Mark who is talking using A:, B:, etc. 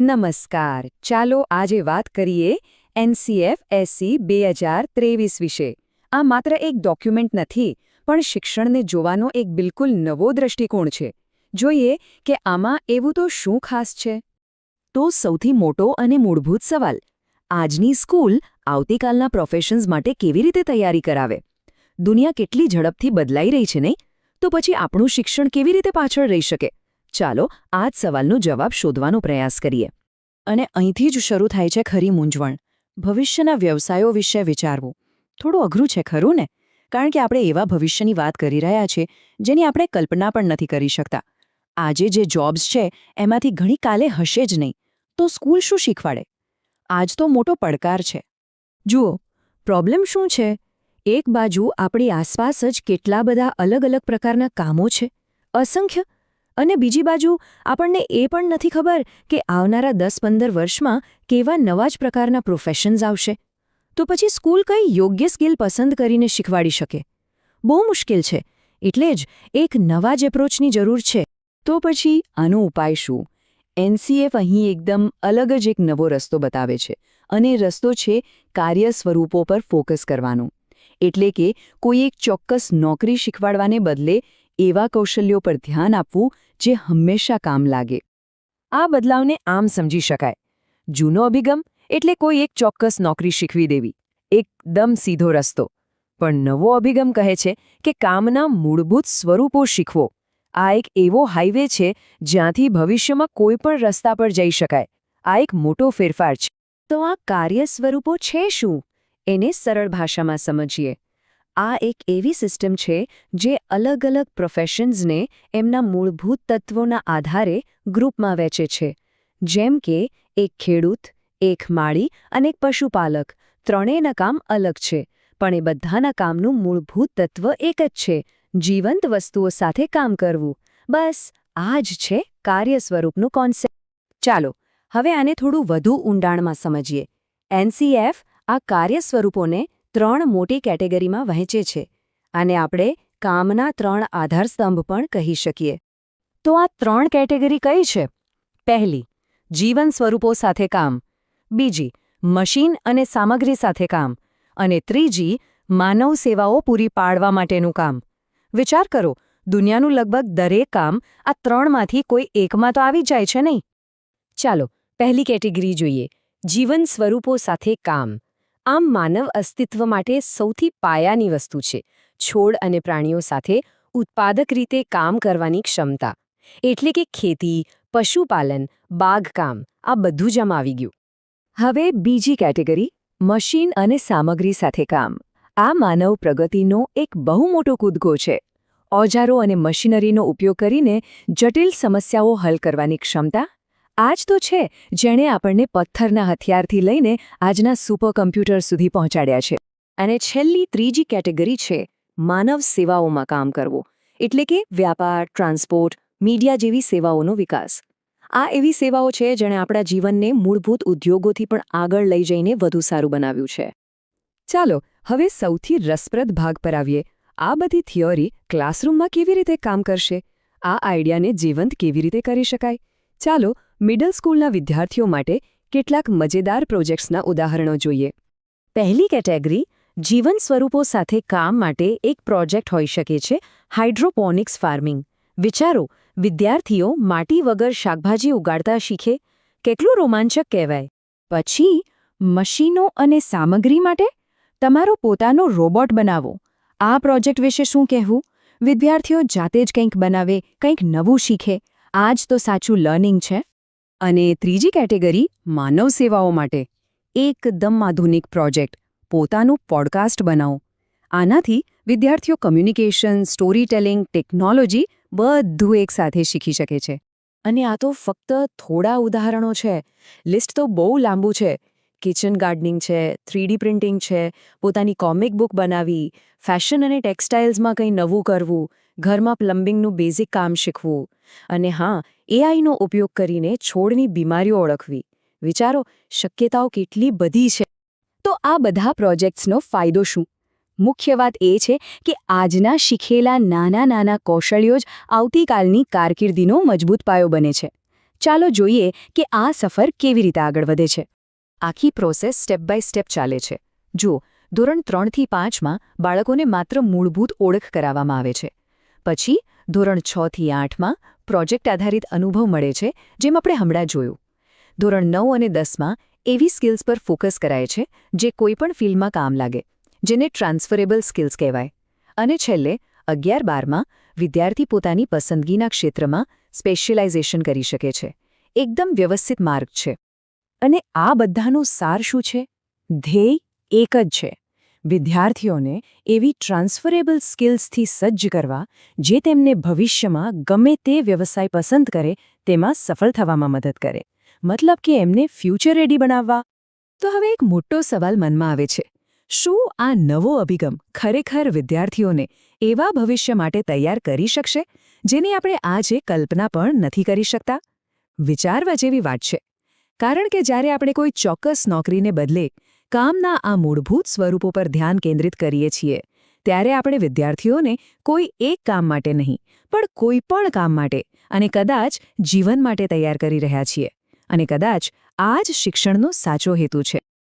A: નમસ્કાર. ચાલો આજે વાત કરીએ એનસીએફ એસસી બે હજાર ત્રેવીસ વિશે. આ માત્ર એક ડોક્યુમેન્ટ નથી, પણ શિક્ષણને જોવાનો એક બિલકુલ નવો દ્રષ્ટિકોણ છે. જોઈએ કે આમાં એવું તો શું ખાસ છે?
B: તો સૌથી મોટો અને મૂળભૂત સવાલ, આજની સ્કૂલ આવતીકાલના પ્રોફેશન્સ માટે કેવી રીતે તૈયારી કરાવે? દુનિયા કેટલી ઝડપથી બદલાઈ રહી છે નહીં? તો પછી આપણું શિક્ષણ કેવી રીતે પાછળ રહી શકે? ચાલો, આ જ સવાલનો જવાબ શોધવાનો પ્રયાસ કરીએ. અને અહીંથી જ શરૂ થાય છે ખરી મૂંઝવણ. ભવિષ્યના વ્યવસાયો વિશે વિચારવું. થોડું અઘરું છે, ખરું ને? કારણ કે આપણે એવા ભવિષ્યની વાત કરી રહ્યા છીએ, જેની આપણે કલ્પના પણ નથી કરી શકતા. આજે જે જોબ્સ છે, એમાંથી ઘણી કાલે હશે જ નહીં. તો સ્કૂલ શું શીખવાડે? આજ તો મોટો પડકાર છે.
A: જુઓ પ્રોબ્લેમ શું છે? એક બાજુ આપણી આસપાસ જ કેટલા બધા અલગ અલગ પ્રકારના કામો છે. અસંખ્ય અને બીજી બાજુ, આપણને એ પણ નથી ખબર કે આવનારા દસ પંદર વર્ષમાં કેવા નવા જ પ્રકારના પ્રોફેશન્સ આવશે. તો પછી સ્કૂલ કઈ યોગ્ય સ્કિલ પસંદ કરીને શીખવાડી શકે? બહુ મુશ્કેલ છે. એટલે જ એક નવા જ એપ્રોચની જરૂર છે. તો પછી આનો ઉપાય શું? એનસીએફ અહીં એકદમ અલગ જ એક નવો રસ્તો બતાવે છે અને રસ્તો છે કાર્ય સ્વરૂપો પર ફોકસ કરવાનો. એટલે કે કોઈ એક ચોક્કસ નોકરી શીખવાડવાને બદલે એવા કૌશલ્યો પર ધ્યાન આપવું જે હંમેશા કામ લાગે. આ બદલાવને આમ સમજી શકાય. જૂનો અભિગમ એટલે કોઈ એક ચોક્કસ નોકરી શીખવી દેવી. એકદમ સીધો રસ્તો. પણ નવો અભિગમ કહે છે કે કામના મૂળભૂત સ્વરૂપો શીખવો. આ એક એવો હાઇવે છે જ્યાંથી ભવિષ્યમાં કોઈ પણ રસ્તા પર જઈ શકાય. આ એક મોટો ફેરફાર છે. તો આ કાર્ય સ્વરૂપો છે શું? એને સરળ ભાષામાં સમજીએ. આ એક એવી સિસ્ટમ છે જે અલગ અલગ પ્રોફેશન્સને એમના મૂળભૂત તત્વોના આધારે ગ્રુપમાં વહેંચે છે. જેમ કે, એક ખેડૂત, એક માળી અને એક પશુપાલક ત્રણેયના કામ અલગ છે, પણ એ બધાના કામનું મૂળભૂત તત્વ એક જ છે, જીવંત વસ્તુઓ સાથે કામ કરવું. બસ, આ જ છે કાર્ય સ્વરૂપનું કોન્સેપ્ટ ચાલો, હવે આને થોડું વધુ ઊંડાણમાં સમજીએ. એનસીએફ આ કાર્ય સ્વરૂપોને ત્રણ મોટી કેટેગરીમાં વહેંચે છે અને આપણે કામના ત્રણ આધારસ્તંભ પણ કહી શકીએ. તો આ ત્રણ કેટેગરી કઈ છે? પહેલી, જીવન સ્વરૂપો સાથે કામ. બીજી, મશીન અને સામગ્રી સાથે કામ. અને ત્રીજી, માનવ સેવાઓ પૂરી પાડવા માટેનું કામ. વિચાર કરો, દુનિયાનું લગભગ દરેક કામ આ ત્રણમાંથી કોઈ એકમાં તો આવી જાય છે નહીં? ચાલો, પહેલી કેટેગરી જોઈએ. જીવન સ્વરૂપો સાથે કામ. આમ માનવ અસ્તિત્વ માટે સૌથી પાયાની વસ્તુ છે. છોડ અને પ્રાણીઓ સાથે ઉત્પાદક રીતે કામ કરવાની ક્ષમતા. એટલે કે ખેતી, પશુપાલન, બાગકામ, આ બધું જ આવી ગયું. હવે બીજી કેટેગરી, મશીન અને સામગ્રી સાથે કામ. આ માનવ પ્રગતિનો એક બહુ મોટો કૂદકો છે. ઓજારો અને મશીનરીનો ઉપયોગ કરીને જટિલ સમસ્યાઓ હલ કરવાની ક્ષમતા આ જ તો છે, જેણે આપણને પથ્થરના હથિયારથી લઈને આજના સુપર કમ્પ્યુટર સુધી પહોંચાડ્યા છે. અને છેલ્લી ત્રીજી કેટેગરી છે, માનવ સેવાઓમાં કામ કરવું. એટલે કે વ્યાપાર, ટ્રાન્સપોર્ટ, મીડિયા જેવી સેવાઓનો વિકાસ. આ એવી સેવાઓ છે, જેણે આપણા જીવનને મૂળભૂત ઉદ્યોગોથી પણ આગળ લઈ જઈને વધુ સારું બનાવ્યું છે. ચાલો, હવે સૌથી રસપ્રદ ભાગ પર આવીએ. આ બધી થિયોરી ક્લાસરૂમમાં કેવી રીતે કામ કરશે? આ આઈડિયાને જીવંત કેવી રીતે કરી શકાય? ચાલો મિડલ સ્કૂલના વિદ્યાર્થીઓ માટે કેટલાક મજેદાર પ્રોજેક્ટ્સના ઉદાહરણો જોઈએ. પહેલી કેટેગરી, જીવન સ્વરૂપો સાથે કામ માટે એક પ્રોજેક્ટ હોઈ શકે છે, હાઇડ્રોપોનિક્સ ફાર્મિંગ. વિચારો, વિદ્યાર્થીઓ માટી વગર શાકભાજી ઉગાડતા શીખે, કેટલું રોમાંચક કહેવાય? પછી, મશીનો અને સામગ્રી માટે? તમારો પોતાનો રોબોટ બનાવો. આ પ્રોજેક્ટ વિશે શું કહેવું? વિદ્યાર્થીઓ જાતે જ કંઈક બનાવે, કંઈક નવું શીખે. આ જ તો સાચું લર્નિંગ છે. અને ત્રીજી કેટેગરી માનવ સેવાઓ માટે. એકદમ આધુનિક પ્રોજેક્ટ. પોતાનું પોડકાસ્ટ બનાવો. આનાથી વિદ્યાર્થીઓ કમ્યુનિકેશન સ્ટોરી ટેલિંગ ટેકનોલોજી બધું એકસાથે શીખી શકે છે. અને આ તો ફક્ત થોડા ઉદાહરણો છે. લિસ્ટ તો બહુ લાંબુ છે. કિચન ગાર્ડનિંગ છે, થ્રીડી પ્રિન્ટિંગ છે, પોતાની કોમિક બુક બનાવી, ફેશન અને ટેક્સટાઇલ્સમાં કંઈ નવું કરવું ઘરમાં પ્લમ્બિંગનું બેઝિક કામ શીખવું. અને હા એઆઈનો ઉપયોગ કરીને છોડની બીમારીઓ ઓળખવી. વિચારો, શક્યતાઓ કેટલી બધી છે. તો આ બધા પ્રોજેક્ટ્સનો ફાયદો શું? મુખ્ય વાત એ છે કે આજના શીખેલા નાના નાના કૌશલ્યો જ આવતીકાલની કારકિર્દીનો મજબૂત પાયો બને છે. ચાલો જોઈએ કે આ સફર કેવી રીતે આગળ વધે છે.
B: આખી પ્રોસેસ સ્ટેપ બાય સ્ટેપ ચાલે છે. જુઓ, ધોરણ ત્રણથી પાંચમાં બાળકોને માત્ર મૂળભૂત ઓળખ કરાવવામાં આવે છે. પછી ધોરણ છથી આઠમાં પ્રોજેક્ટ આધારિત અનુભવ મળે છે, જેમ આપણે હમણાં જોયું. ધોરણ નવ અને દસમાં એવી સ્કિલ્સ પર ફોકસ કરાય છે, જે કોઈપણ ફિલ્ડમાં કામ લાગે, જેને ટ્રાન્સફરેબલ સ્કિલ્સ કહેવાય. અને છેલ્લે અગિયાર બારમાં વિદ્યાર્થી પોતાની પસંદગીના ક્ષેત્રમાં સ્પેશિયલાઇઝેશન કરી શકે છે. એકદમ વ્યવસ્થિત માર્ગ છે.
A: અને આ બધાનું સાર શું છે? ધ્યેય એક જ છે. વિદ્યાર્થીઓને એવી ટ્રાન્સફરેબલ સ્કિલ્સથી સજ્જ કરવા જે તેમને ભવિષ્યમાં ગમે તે વ્યવસાય પસંદ કરે, તેમાં સફળ થવામાં મદદ કરે. મતલબ કે એમને ફ્યુચર રેડી બનાવવા.
B: તો હવે એક મોટો સવાલ મનમાં આવે છે. શું આ નવો અભિગમ ખરેખર વિદ્યાર્થીઓને એવા ભવિષ્ય માટે તૈયાર કરી શકશે, જેની આપણે આજે કલ્પના પણ નથી કરી શકતા? વિચારવા જેવી વાત છે. કારણ કે જ્યારે આપણે કોઈ ચોક્કસ નોકરીને બદલે કામના આ મૂળભૂત સ્વરૂપો પર ધ્યાન કેન્દ્રિત કરીએ છીએ. ત્યારે આપણે વિદ્યાર્થીઓને કોઈ એક કામ માટે નહીં, પણ કોઈ પણ કામ માટે અને કદાચ જીવન માટે તૈયાર કરી રહ્યા છીએ. અને કદાચ આ જ શિક્ષણનો સાચો હેતુ છે.